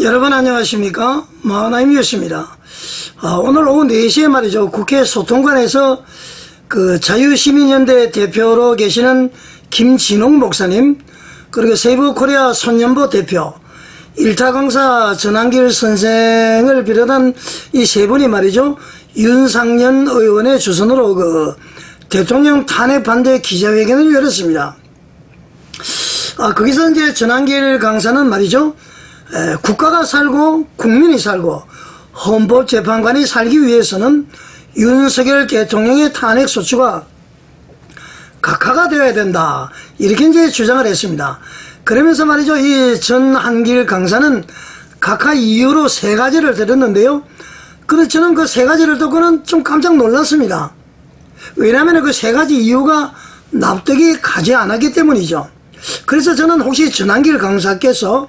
여러분 안녕하십니까 마하나임 이었습니다 아, 오늘 오후 4시에 말이죠 국회 소통관에서 그 자유시민연대 대표로 계시는 김진홍 목사님 그리고 세부코리아 손연보 대표 일타 강사 전한길 선생을 비롯한 이 세 분이 말이죠 윤상년 의원의 주선으로 그 대통령 탄핵 반대 기자회견을 열었습니다. 아, 거기서 이제 전한길 강사는 말이죠. 에, 국가가 살고 국민이 살고 헌법재판관이 살기 위해서는 윤석열 대통령의 탄핵 소추가 각하가 되어야 된다. 이렇게 이제 주장을 했습니다. 그러면서 말이죠. 이 전 한길 강사는 각하 이유로 세 가지를 들었는데요. 그래서 저는 그 세 가지를 듣고는 좀 깜짝 놀랐습니다. 왜냐하면 그 세 가지 이유가 납득이 가지 않았기 때문이죠. 그래서 저는 혹시 전한길 강사께서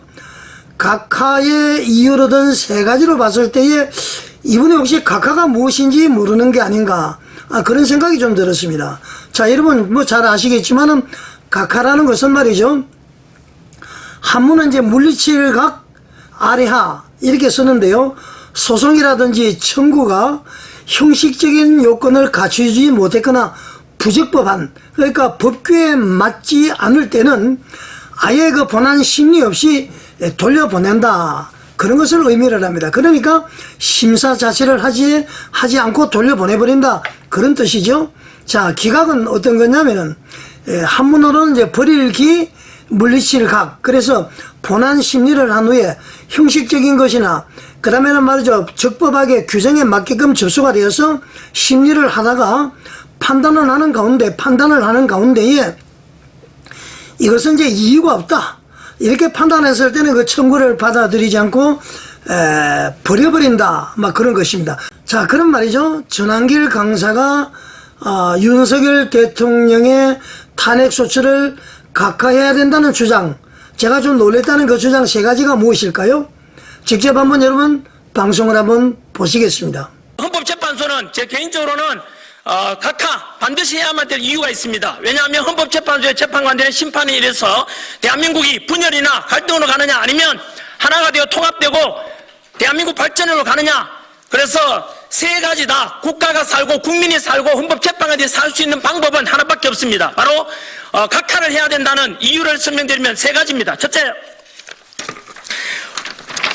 각하의 이유로 든 세 가지로 봤을 때에 이분이 혹시 각하가 무엇인지 모르는 게 아닌가 아, 그런 생각이 좀 들었습니다. 자 여러분 뭐 잘 아시겠지만은 각하라는 것은 말이죠. 한문은 이제 물리칠 각 아래하 이렇게 쓰는데요. 소송이라든지 청구가 형식적인 요건을 갖추지 못했거나 부적법한 그러니까 법규에 맞지 않을 때는 아예 그 본안 심리 없이 돌려보낸다. 그런 것을 의미를 합니다. 그러니까 심사 자체를 하지, 하지 않고 돌려보내버린다. 그런 뜻이죠. 자, 기각은 어떤 거냐면은, 예, 한문으로는 이제 버릴 기, 물리칠 각. 그래서 본안 심리를 한 후에 형식적인 것이나, 그 다음에는 말이죠. 적법하게 규정에 맞게끔 접수가 되어서 심리를 하다가 판단을 하는 가운데, 판단을 하는 가운데에 이것은 이제 이유가 없다. 이렇게 판단했을 때는 그 청구를 받아들이지 않고 에, 버려버린다. 막 그런 것입니다. 자, 그런 말이죠. 전한길 강사가 아, 윤석열 대통령의 탄핵 소추를 각하해야 된다는 주장. 제가 좀 놀랬다는 그 주장 세 가지가 무엇일까요? 직접 한번 여러분 방송을 한번 보시겠습니다. 헌법재판소는 제 개인적으로는 어, 각하 반드시 해야만 될 이유가 있습니다. 왜냐하면 헌법재판소의 재판관들의 심판에 이래서 대한민국이 분열이나 갈등으로 가느냐 아니면 하나가 되어 통합되고 대한민국 발전으로 가느냐 그래서 세 가지 다 국가가 살고 국민이 살고 헌법재판관들이 살 수 있는 방법은 하나밖에 없습니다. 바로 어, 각하를 해야 된다는 이유를 설명드리면 세 가지입니다. 첫째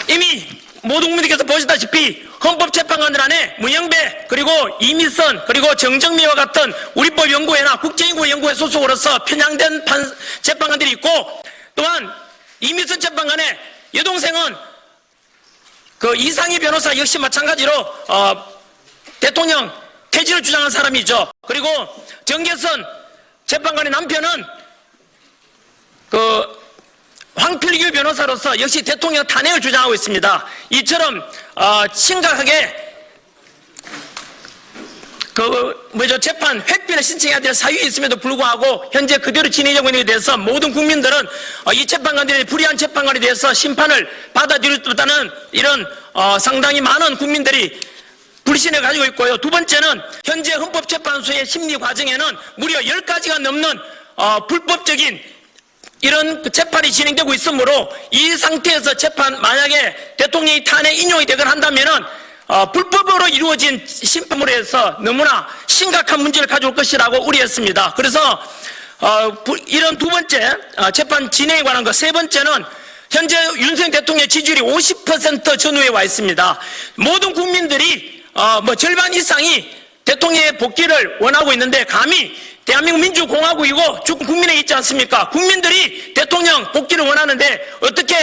이미 모든 국민들께서 보시다시피 헌법재판관들 안에 문영배 그리고 이미선 그리고 정정미와 같은 우리법 연구회나 국제인구 연구회 소속으로서 편향된 판, 재판관들이 있고 또한 이미선 재판관의 여동생은 그 이상희 변호사 역시 마찬가지로 어, 대통령 퇴진을 주장한 사람이죠. 그리고 정계선 재판관의 남편은 그 황필규 변호사로서 역시 대통령 탄핵을 주장하고 있습니다. 이처럼 어, 심각하게 그 뭐죠 재판 회피를 신청해야 될 사유가 있음에도 불구하고 현재 그대로 진행되고 있는 데 대해서 모든 국민들은 어, 이 재판관들의 불의한 재판관에 대해서 심판을 받아들일 수 없다는 이런 어, 상당히 많은 국민들이 불신을 가지고 있고요. 두 번째는 현재 헌법재판소의 심리 과정에는 무려 10가지가 넘는 어, 불법적인 이런 그 재판이 진행되고 있으므로 이 상태에서 재판 만약에 대통령이 탄핵 인용이 되거나 한다면은 어, 불법으로 이루어진 심판으로 해서 너무나 심각한 문제를 가져올 것이라고 우려했습니다. 그래서 어, 부- 이런 두 번째 어, 재판 진행에 관한 것 세 번째는 현재 윤석열 대통령의 지지율이 50% 전후에 와 있습니다. 모든 국민들이 어, 뭐 절반 이상이 대통령의 복귀를 원하고 있는데 감히 대한민국 민주공화국이고 주 국민에 있지 않습니까? 국민들이 대통령 복귀를 원하는데 어떻게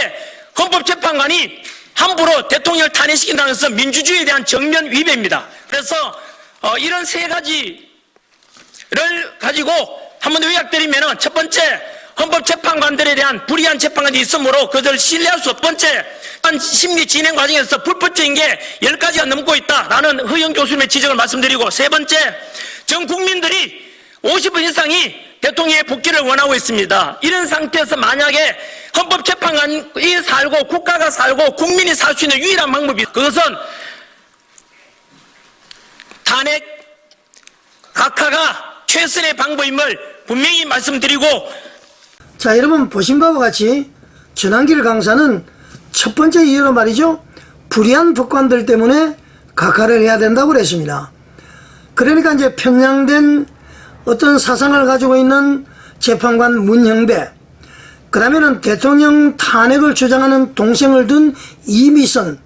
헌법재판관이 함부로 대통령을 탄핵시킨다는 것은 민주주의에 대한 정면 위배입니다. 그래서 어, 이런 세 가지를 가지고 한번더 요약드리면은 첫 번째 헌법재판 관들에 대한 불의한 재판관이 있으므로 그들을 신뢰할 수 없. 번째 한 심리 진행 과정에서 불법적인 게열 가지가 넘고 있다 라는 허영 교수님의 지적을 말씀드리고 세 번째 전 국민들이 50% 이상이 대통령의 복귀를 원하고 있습니다. 이런 상태에서 만약에 헌법재판관이 살고 국가가 살고 국민이 살 수 있는 유일한 방법이 그것은 탄핵 각하가 최선의 방법임을 분명히 말씀드리고 자, 여러분 보신 바와 같이 전한길 강사는 첫 번째 이유는 말이죠. 불의한 법관들 때문에 각하를 해야 된다고 그랬습니다. 그러니까 이제 편향된 어떤 사상을 가지고 있는 재판관 문형배, 그러면은 대통령 탄핵을 주장하는 동생을 둔 이미선,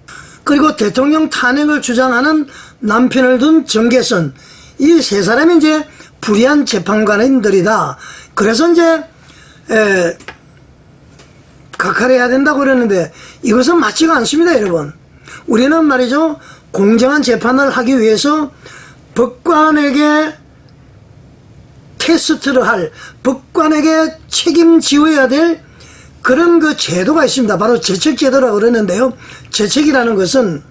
그리고 대통령 탄핵을 주장하는 남편을 둔 정계선, 이 세 사람이 이제 불의한 재판관들이다. 그래서 이제, 에, 각하를 해야 된다고 그랬는데 이것은 맞지가 않습니다, 여러분. 우리는 말이죠, 공정한 재판을 하기 위해서 법관에게 테스트를 할 법관에게 책임지어야 될 그런 그 제도가 있습니다. 바로 제척제도라고 그러는데요. 제척이라는 것은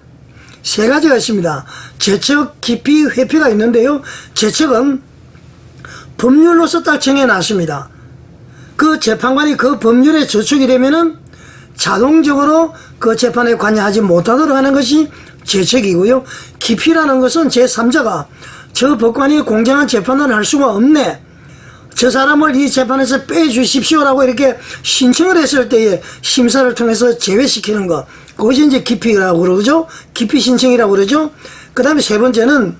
세 가지가 있습니다. 제척, 기피, 회피가 있는데요. 제척은 법률로서 딱 정해놨습니다. 그 재판관이 그 법률에 저촉이 되면은 자동적으로 그 재판에 관여하지 못하도록 하는 것이 제척이고요. 기피라는 것은 제3자가 저 법관이 공정한 재판을 할 수가 없네. 저 사람을 이 재판에서 빼주십시오라고 이렇게 신청을 했을 때에 심사를 통해서 제외시키는 것. 그것이 이제 기피라고 그러죠. 기피 신청이라고 그러죠. 그 다음에 세 번째는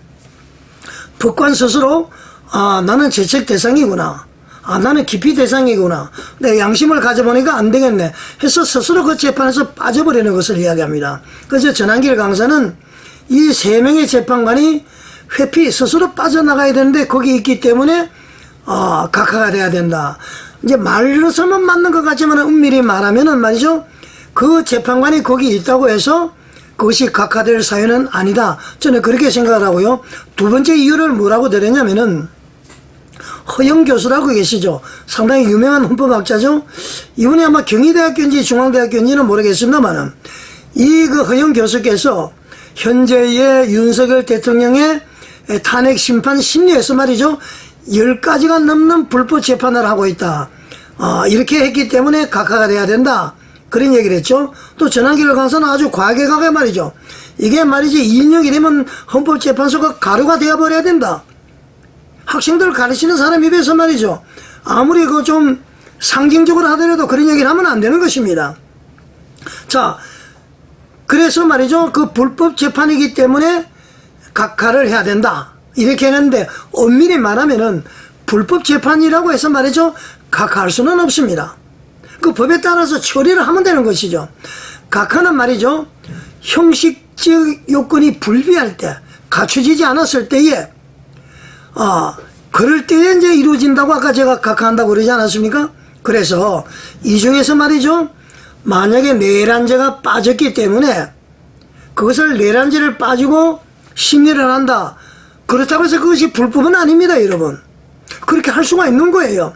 법관 스스로 아 나는 제책 대상이구나 아 나는 기피 대상이구나. 내 양심을 가져보니까 안 되겠네. 해서 스스로 그 재판에서 빠져버리는 것을 이야기합니다. 그래서 전한길 강사는 이 세 명의 재판관이 회피 스스로 빠져나가야 되는데 거기 있기 때문에 어, 각하가 돼야 된다. 이제 말로서는 맞는 것 같지만 은밀히 말하면은 말이죠. 그 재판관이 거기 있다고 해서 그것이 각하될 사유는 아니다. 저는 그렇게 생각을 하고요. 두 번째 이유를 뭐라고 드렸냐면은 허영 교수라고 계시죠. 상당히 유명한 헌법학자죠. 이분이 아마 경희대학교인지 중앙대학교인지는 모르겠습니다만은 이그 허영 교수께서 현재의 윤석열 대통령의 탄핵 심판 심리에서 말이죠. 열 가지가 넘는 불법 재판을 하고 있다. 어, 이렇게 했기 때문에 각하가 돼야 된다. 그런 얘기를 했죠. 또 전환길 강사는 아주 과하게 가게 말이죠. 이게 말이지 인력이 되면 헌법재판소가 가루가 되어버려야 된다. 학생들 가르치는 사람 입에서 말이죠. 아무리 그 좀 상징적으로 하더라도 그런 얘기를 하면 안 되는 것입니다. 자, 그래서 말이죠. 그 불법 재판이기 때문에 각하를 해야 된다. 이렇게 했는데 엄밀히 말하면은 불법 재판이라고 해서 말이죠. 각하할 수는 없습니다. 그 법에 따라서 처리를 하면 되는 것이죠. 각하는 말이죠. 형식적 요건이 불비할 때, 갖춰지지 않았을 때에, 아, 그럴 때에 이제 이루어진다고 아까 제가 각하한다고 그러지 않았습니까? 그래서 이 중에서 말이죠. 만약에 내란죄가 빠졌기 때문에 그것을 내란죄를 빠지고 심리를 한다. 그렇다고 해서 그것이 불법은 아닙니다, 여러분. 그렇게 할 수가 있는 거예요.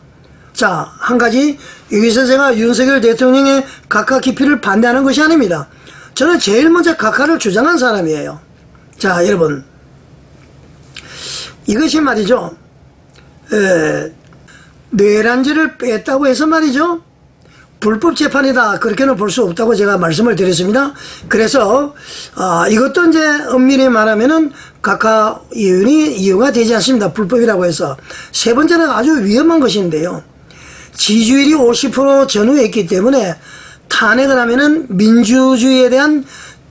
자, 한 가지 여기서 제가 윤석열 대통령의 각하 기피를 반대하는 것이 아닙니다. 저는 제일 먼저 각하를 주장한 사람이에요. 자, 여러분. 이것이 말이죠. 에, 뇌란지를 뺐다고 해서 말이죠. 불법 재판이다. 그렇게는 볼 수 없다고 제가 말씀을 드렸습니다. 그래서, 아, 이것도 이제 엄밀히 말하면은 각하 이윤이 이유가 되지 않습니다. 불법이라고 해서. 세 번째는 아주 위험한 것인데요. 지지율이 50% 전후에 있기 때문에 탄핵을 하면은 민주주의에 대한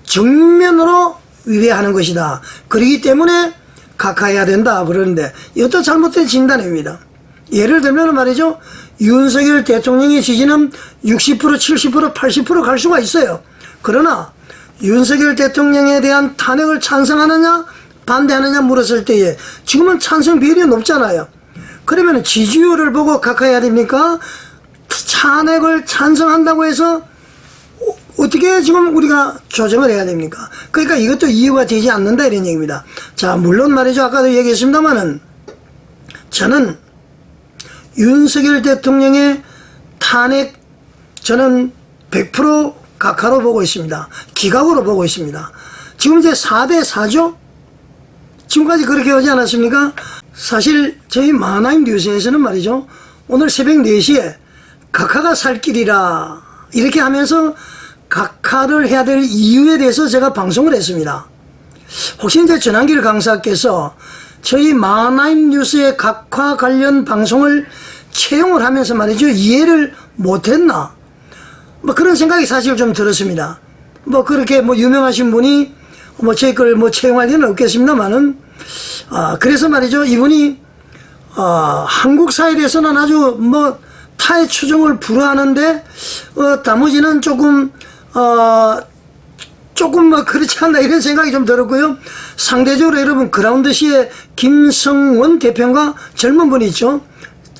정면으로 위배하는 것이다. 그렇기 때문에 각하해야 된다. 그러는데 이것도 잘못된 진단입니다. 예를 들면 말이죠. 윤석열 대통령의 지지는 60%, 70%, 80%갈 수가 있어요. 그러나 윤석열 대통령에 대한 탄핵을 찬성하느냐 반대하느냐 물었을 때에 지금은 찬성 비율이 높잖아요. 그러면 지지율을 보고 각하해야 됩니까? 탄핵을 찬성한다고 해서 어떻게 지금 우리가 조정을 해야 됩니까? 그러니까 이것도 이유가 되지 않는다 이런 얘기입니다. 자, 물론 말이죠. 아까도 얘기했습니다만은 저는 윤석열 대통령의 탄핵 저는 100% 각하로 보고 있습니다. 기각으로 보고 있습니다. 지금 이제 4대 4죠? 지금까지 그렇게 하지 않았습니까? 사실 저희 마나임 뉴스에서는 말이죠. 오늘 새벽 4시에 각하가 살 길이라 이렇게 하면서 각하를 해야 될 이유에 대해서 제가 방송을 했습니다. 혹시 이제 전한길 강사께서 저희 마나임 뉴스의 각하 관련 방송을 채용을 하면서 말이죠. 이해를 못했나? 뭐 그런 생각이 사실 좀 들었습니다. 뭐 그렇게 뭐 유명하신 분이 뭐 제 걸 뭐 채용할 일은 없겠습니다만은 아 그래서 말이죠 이분이 어, 한국 사회에 대해서는 아주 뭐 타의 추종을 불허하는데 어, 나머지는 조금 어, 조금 뭐 그렇지 않나 이런 생각이 좀 들었고요. 상대적으로 여러분 그라운드시의 김성원 대표가 젊은 분이 있죠.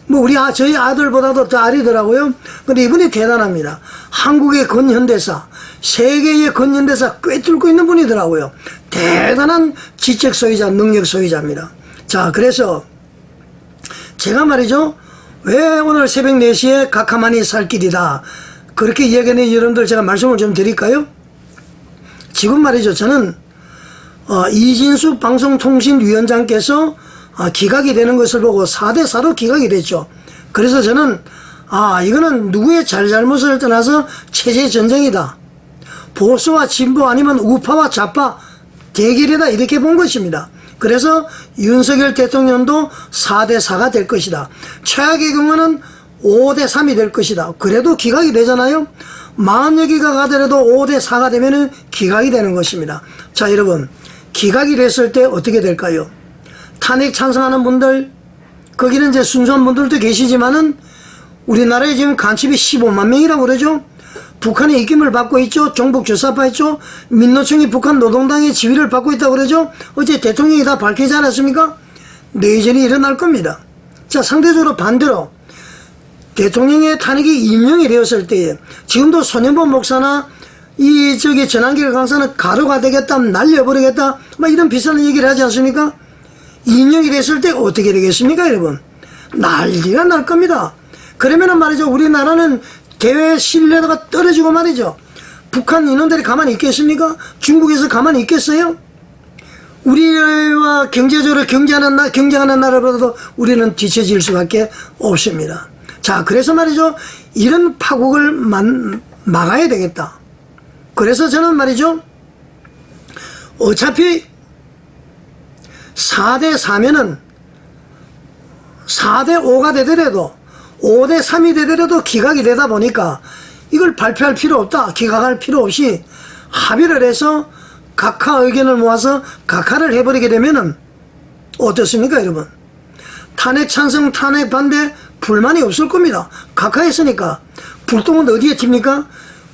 뭐 우리 아, 저희 아들보다도 더 아리더라고요. 근데 이분이 대단합니다. 한국의 근현대사, 세계의 근현대사 꿰뚫고 있는 분이더라고요. 대단한 지적 소유자, 능력 소유자입니다. 자, 그래서 제가 말이죠. 왜 오늘 새벽 4시에 각하만이 살 길이다. 그렇게 이야기하는 여러분들 제가 말씀을 좀 드릴까요? 지금 말이죠. 저는 어, 이진숙 방송통신위원장께서 아, 기각이 되는 것을 보고 4대4로 기각이 됐죠. 그래서 저는 아 이거는 누구의 잘잘못을 떠나서 체제 전쟁이다. 보수와 진보 아니면 우파와 좌파 대결이다 이렇게 본 것입니다. 그래서 윤석열 대통령도 4대4가 될 것이다. 최악의 경우는 5대 3이 될 것이다. 그래도 기각이 되잖아요. 만여 기가 가더라도 5대 4가 되면은 기각이 되는 것입니다. 자, 여러분. 기각이 됐을 때 어떻게 될까요? 탄핵 찬성하는 분들, 거기는 이제 순수한 분들도 계시지만은 우리나라에 지금 간첩이 15만 명이라고 그러죠. 북한의 입김을 받고 있죠. 종북 조사파 있죠. 민노총이 북한 노동당의 지위를 받고 있다고 그러죠. 어제 대통령이 다 밝히지 않았습니까? 내전이 일어날 겁니다. 자, 상대적으로 반대로 대통령의 탄핵이 임명이 되었을 때 지금도 손현범 목사나 이 저기 전한길 강사는 가루가 되겠다 날려버리겠다 막 이런 비싼 얘기를 하지 않습니까? 임명이 됐을 때 어떻게 되겠습니까 여러분 난리가 날 겁니다 그러면은 말이죠 우리나라는 대외 신뢰도가 떨어지고 말이죠 북한 인원들이 가만히 있겠습니까? 중국에서 가만히 있겠어요? 우리와 경제적으로 경제하는 나, 경쟁하는 나라보다도 우리는 뒤처질 수밖에 없습니다. 자, 그래서 말이죠. 이런 파국을 만, 막아야 되겠다. 그래서 저는 말이죠. 어차피 4대 4면은 4대 5가 되더라도 5대 3이 되더라도 기각이 되다 보니까 이걸 발표할 필요 없다. 기각할 필요 없이 합의를 해서 각하 의견을 모아서 각하를 해버리게 되면은 어떻습니까, 여러분? 탄핵 찬성, 탄핵 반대 불만이 없을 겁니다. 각하했으니까 불똥은 어디에 튑니까?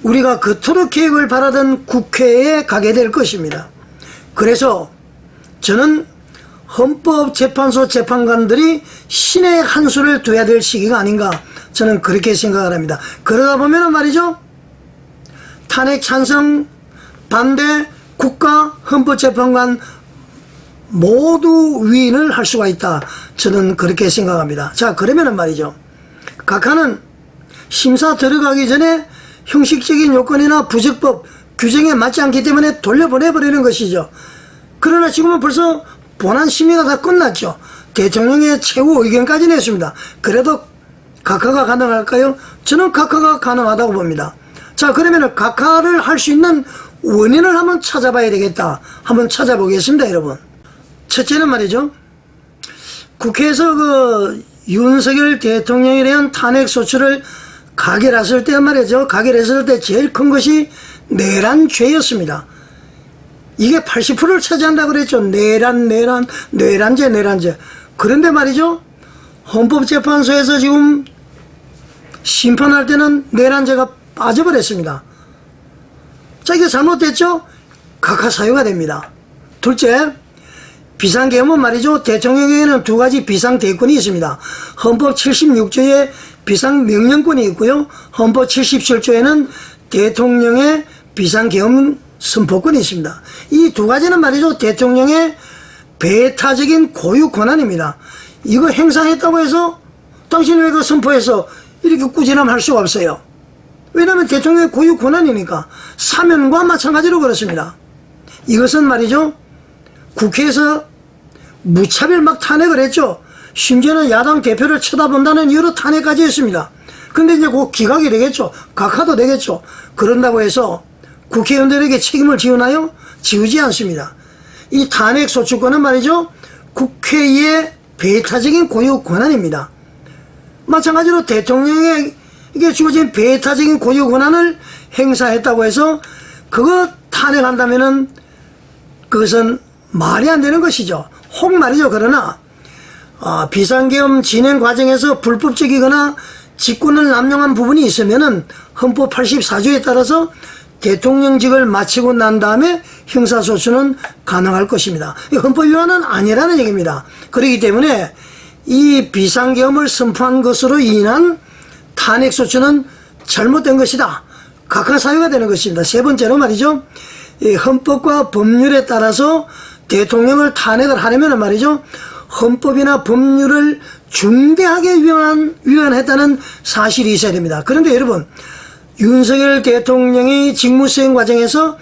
우리가 그토록 계획을 바라던 국회에 가게 될 것입니다. 그래서 저는 헌법재판소 재판관들이 신의 한 수를 둬야 될 시기가 아닌가 저는 그렇게 생각을 합니다. 그러다 보면은 말이죠. 탄핵 찬성 반대 국가 헌법재판관 모두 위인을 할 수가 있다. 저는 그렇게 생각합니다. 자, 그러면은 말이죠. 각하는 심사 들어가기 전에 형식적인 요건이나 부적법 규정에 맞지 않기 때문에 돌려보내버리는 것이죠. 그러나 지금은 벌써 본안 심의가 다 끝났죠. 대통령의 최후 의견까지 냈습니다. 그래도 각하가 가능할까요? 저는 각하가 가능하다고 봅니다. 자, 그러면은 각하를 할 수 있는 원인을 한번 찾아봐야 되겠다. 한번 찾아보겠습니다, 여러분. 첫째는 말이죠. 국회에서 그 윤석열 대통령에 대한 탄핵 소추를 가결했을 때 말이죠. 가결했을 때 제일 큰 것이 내란 죄였습니다. 이게 80%를 차지한다고 그랬죠. 내란, 내란, 내란죄, 내란죄. 그런데 말이죠. 헌법재판소에서 지금 심판할 때는 내란죄가 빠져버렸습니다. 자, 이게 잘못됐죠? 각하 사유가 됩니다. 둘째, 비상계엄은 말이죠. 대통령에게는 두 가지 비상대권이 있습니다. 헌법 76조에 비상명령권이 있고요. 헌법 77조에는 대통령의 비상계엄 선포권이 있습니다. 이 두 가지는 말이죠. 대통령의 배타적인 고유 권한입니다. 이거 행사했다고 해서 당신이 왜 그 선포해서 이렇게 꾸지람할 수가 없어요. 왜냐하면 대통령의 고유 권한이니까 사면과 마찬가지로 그렇습니다. 이것은 말이죠. 국회에서 무차별 막 탄핵을 했죠. 심지어는 야당 대표를 쳐다본다는 이유로 탄핵까지 했습니다. 근데 이제 곧 기각이 되겠죠. 각하도 되겠죠. 그런다고 해서 국회의원들에게 책임을 지우나요? 지우지 않습니다. 이 탄핵 소추권은 말이죠. 국회의 배타적인 고유 권한입니다. 마찬가지로 대통령의 이게 주어진 배타적인 고유 권한을 행사했다고 해서 그거 탄핵한다면은 그것은 말이 안 되는 것이죠. 혹 말이죠. 그러나 어, 비상계엄 진행 과정에서 불법적이거나 직권을 남용한 부분이 있으면은 헌법 84조에 따라서 대통령직을 마치고 난 다음에 형사소추는 가능할 것입니다. 이 헌법 위반은 아니라는 얘기입니다. 그렇기 때문에 이 비상계엄을 선포한 것으로 인한 탄핵소추는 잘못된 것이다. 각하 사유가 되는 것입니다. 세 번째로 말이죠. 이 헌법과 법률에 따라서 대통령을 탄핵을 하려면 말이죠. 헌법이나 법률을 중대하게 위반, 위반했다는 사실이 있어야 됩니다. 그런데 여러분, 윤석열 대통령이 직무수행 과정에서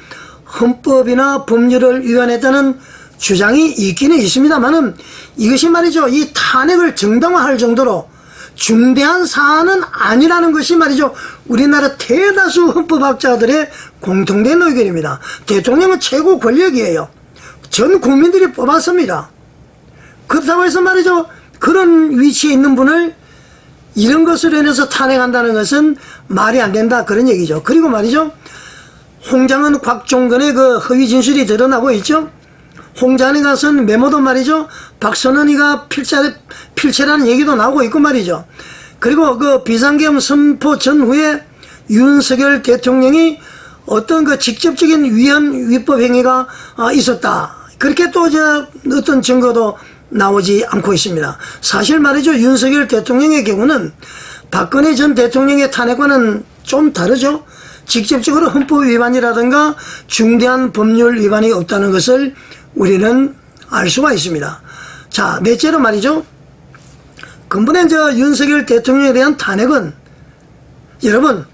헌법이나 법률을 위반했다는 주장이 있기는 있습니다만은 이것이 말이죠. 이 탄핵을 정당화할 정도로 중대한 사안은 아니라는 것이 말이죠. 우리나라 대다수 헌법학자들의 공통된 의견입니다. 대통령은 최고 권력이에요. 전 국민들이 뽑았습니다. 해서 말이죠. 그런 위치에 있는 분을 이런 것으로 인해서 탄핵한다는 것은 말이 안 된다. 그런 얘기죠. 그리고 말이죠. 홍장은 곽종근의 그 허위 진술이 드러나고 있죠. 홍장에 가서는 메모도 말이죠. 박선원이가 필체, 필체라는 얘기도 나오고 있고 말이죠. 그리고 그 비상계엄 선포 전후에 윤석열 대통령이 어떤 그 직접적인 위헌 위법 행위가 아, 있었다. 그렇게 또 저 어떤 증거도 나오지 않고 있습니다. 사실 말이죠. 윤석열 대통령의 경우는 박근혜 전 대통령의 탄핵과는 좀 다르죠. 직접적으로 헌법 위반이라든가 중대한 법률 위반이 없다는 것을 우리는 알 수가 있습니다. 자, 넷째로 말이죠. 근본에 저 윤석열 대통령에 대한 탄핵은 여러분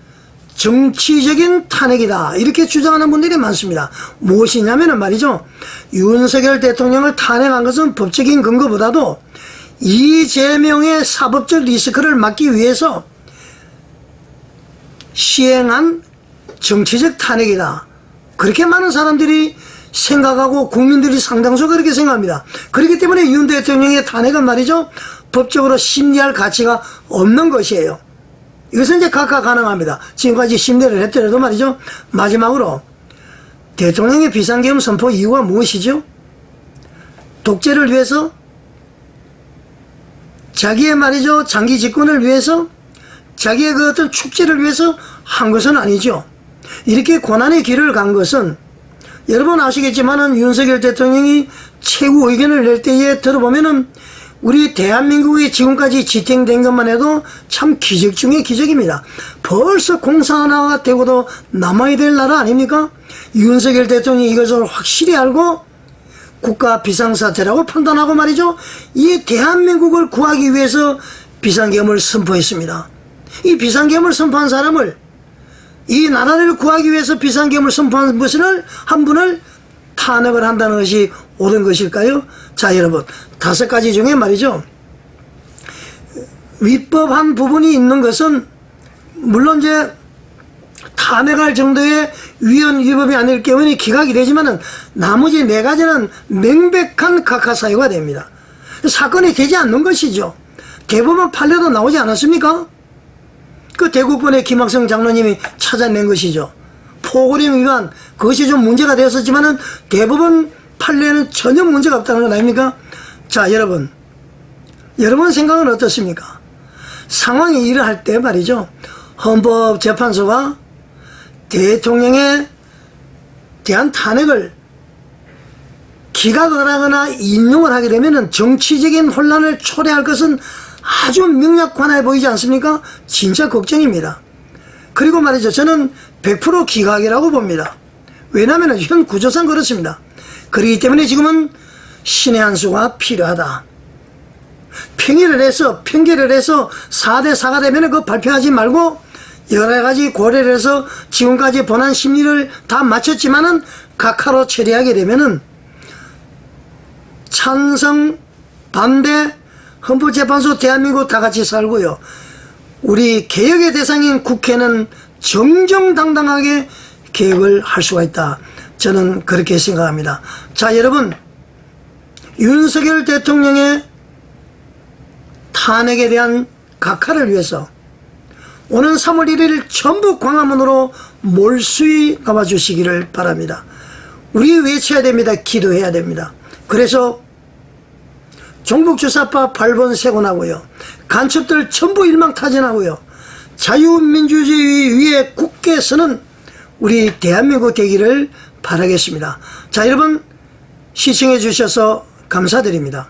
정치적인 탄핵이다 이렇게 주장하는 분들이 많습니다. 무엇이냐면 은 말이죠. 윤석열 대통령을 탄핵한 것은 법적인 근거보다도 이재명의 사법적 리스크를 막기 위해서 시행한 정치적 탄핵이다. 그렇게 많은 사람들이 생각하고 국민들이 상당수 그렇게 생각합니다. 그렇기 때문에 윤 대통령의 탄핵은 말이죠. 법적으로 심리할 가치가 없는 것이에요. 이것은 이제 각각 가능합니다. 지금까지 심리를 했더라도 말이죠. 마지막으로 대통령의 비상계엄 선포 이유가 무엇이죠? 독재를 위해서 자기의 말이죠. 장기 집권을 위해서 자기의 그 어떤 축제를 위해서 한 것은 아니죠. 이렇게 고난의 길을 간 것은 여러분 아시겠지만은 윤석열 대통령이 최고 의견을 낼 때에 들어보면은 우리 대한민국이 지금까지 지탱된 것만 해도 참 기적 중의 기적입니다. 벌써 공사 하나가 되고도 남아야 될 나라 아닙니까? 윤석열 대통령이 이것을 확실히 알고 국가 비상사태라고 판단하고 말이죠. 이 대한민국을 구하기 위해서 비상계엄을 선포했습니다. 이 비상계엄을 선포한 사람을 이 나라를 구하기 위해서 비상계엄을 선포한 것을 한 분을 탄핵을 한다는 것이 옳은 것일까요? 자, 여러분, 다섯 가지 중에 말이죠. 위법한 부분이 있는 것은 물론 이제 탄핵할 정도의 위헌 위법이 아닐 경우는 기각이 되지만은 나머지 네 가지는 명백한 각하 사유가 됩니다. 사건이 되지 않는 것이죠. 대법원 판례도 나오지 않았습니까? 그 대구권의 김학성 장로님이 찾아낸 것이죠. 포고령 위반 그것이 좀 문제가 되었었지만은 대법원 판례는 전혀 문제가 없다는 건 아닙니까? 자 여러분 여러분 생각은 어떻습니까? 상황이 이러할 때 말이죠. 헌법재판소가 대통령에 대한 탄핵을 기각을 하거나 인용을 하게 되면 정치적인 혼란을 초래할 것은 아주 명약관해 보이지 않습니까? 진짜 걱정입니다. 그리고 말이죠. 저는 100% 기각이라고 봅니다. 왜냐하면 현 구조상 그렇습니다. 그렇기 때문에 지금은 신의 한 수가 필요하다. 평의를 해서 편개를 해서 4대 4가 되면 그거 발표하지 말고 여러 가지 고려를 해서 지금까지 본안 심리를 다 마쳤지만은 각하로 처리하게 되면은 찬성 반대 헌법재판소 대한민국 다 같이 살고요. 우리 개혁의 대상인 국회는 정정당당하게 개혁을 할 수가 있다. 저는 그렇게 생각합니다. 자, 여러분. 윤석열 대통령의 탄핵에 대한 각하를 위해서 오는 3월 1일 전부 광화문으로 몰수히 나와주시기를 바랍니다. 우리 외쳐야 됩니다. 기도해야 됩니다. 그래서 종북주사파 발본 세곤하고요. 간첩들 전부 일망타진하고요. 자유민주주의 위에 굳게 서는 우리 대한민국 되기를 바라겠습니다. 자, 여러분 시청해 주셔서 감사드립니다.